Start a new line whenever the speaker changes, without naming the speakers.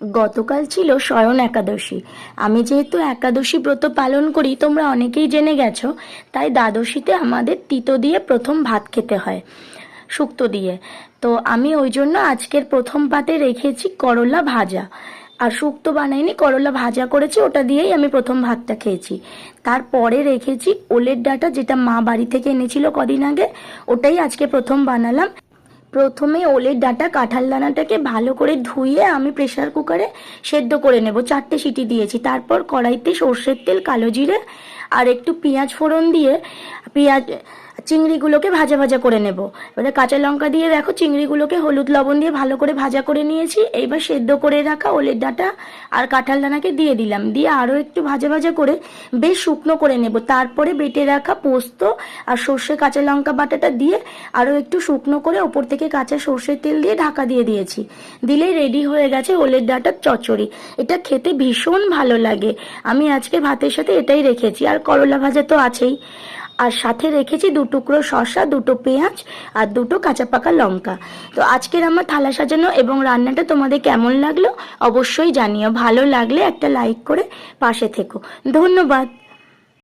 গতকাল ছিল শয়ন একাদশী। আমি যেহেতু একাদশী ব্রত পালন করি, তোমরা অনেকেই জেনে গেছো, তাই দ্বাদশীতে আমাদের তিতো দিয়ে প্রথম ভাত খেতে হয়, শুক্তো দিয়ে। তো আমি ওই জন্য আজকের প্রথম পাতে রেখেছি করলা ভাজা। আর শুক্তো বানাইনি, করলা ভাজা করেছি, ওটা দিয়েই আমি প্রথম ভাতটা খেয়েছি। তারপরে রেখেছি ওলের ডাটা, যেটা মা বাড়ি থেকে এনেছিল কদিন আগে, ওটাই আজকে প্রথম বানালাম। প্রথমে ওলের ডাঁটা কাঁঠাল দানাটাকে ভালো করে ধুয়ে আমি প্রেশার কুকারে সেদ্ধ করে নেব। চারটে সিটি দিয়েছি। তারপর কড়াইতে সর্ষের তেল, কালো জিরে আর একটু পেঁয়াজ ফোড়ন দিয়ে পেঁয়াজ, চিংড়িগুলোকে ভাজা ভাজা করে নেব। এবারে কাঁচা লঙ্কা দিয়ে দেখো চিংড়িগুলোকে হলুদ লবণ দিয়ে ভালো করে ভাজা করে নিয়েছি। এইবার সেদ্ধ করে রাখা ওলের ডাটা আর কাঁঠাল দানাকে দিয়ে দিলাম। দিয়ে আরও একটু ভাজা ভাজা করে বেশ শুকনো করে নেব। তারপরে বেটে রাখা পোস্ত আর সর্ষে কাঁচা লঙ্কা বাটাটা দিয়ে আরও একটু শুকনো করে ওপর থেকে কাঁচা সর্ষের তেল দিয়ে ঢাকা দিয়ে দিয়েছি। দিলেই রেডি হয়ে গেছে ওলের ডাটার চচ্চড়ি। এটা খেতে ভীষণ ভালো লাগে। আমি আজকে ভাতের সাথে এটাই রেখেছি। আর করলা ভাজা তো আছেই। আর সাথে রেখেছি দু টুকরো শসা, দুটো পেঁয়াজ আর দুটো কাঁচা পাকা লঙ্কা। তো আজকের আমার থালা সাজানো এবং রান্নাটা তোমাদের কেমন লাগল অবশ্যই জানিও। ভালো লাগলে একটা লাইক করে পাশে থেকো। ধন্যবাদ।